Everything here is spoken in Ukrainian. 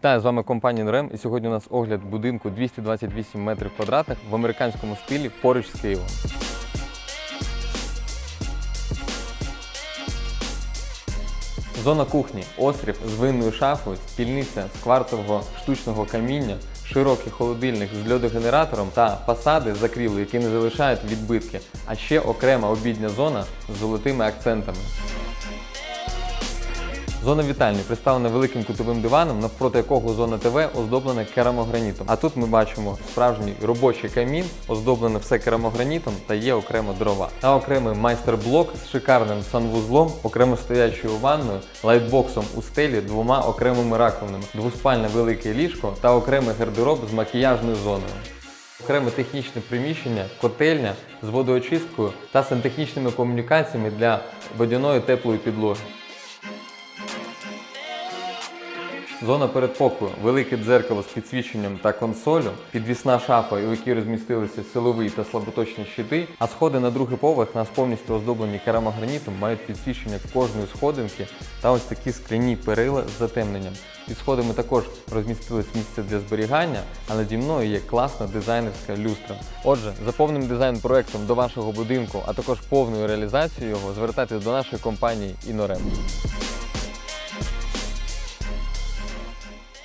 Вітаю з вами компанія Норем. І сьогодні у нас огляд будинку 228 метрів квадратних в американському стилі поруч з Києвом. Зона кухні, острів з винною шафою, спільниця з кварцевого штучного каміння, широкий холодильник з льодогенератором та фасади закріли, які не залишають відбитки, а ще окрема обідня зона з золотими акцентами. Зона вітальні представлена великим кутовим диваном, навпроти якого зона ТВ оздоблена керамогранітом. А тут ми бачимо справжній робочий камін, оздоблене все керамогранітом та є окремо дрова. Та окремий майстер-блок з шикарним санвузлом, окремо стоячою ванною, лайтбоксом у стелі, двома окремими раковинами, двоспальне велике ліжко та окремий гардероб з макіяжною зоною. Окреме технічне приміщення, котельня з водоочисткою та сантехнічними комунікаціями для водяної теплої підлоги. Зона передпокою, велике дзеркало з підсвіченням та консолю, підвісна шафа, у якій розмістилися силові та слаботочні щити, а сходи на другий поверх нас повністю оздоблені керамогранітом, мають підсвічення кожної сходинки та ось такі скляні перила з затемненням. Під сходами також розмістилось місце для зберігання, а наді мною є класна дизайнерська люстра. Отже, за повним дизайн-проектом до вашого будинку, а також повною реалізацією його звертайтесь до нашої компанії Інорем.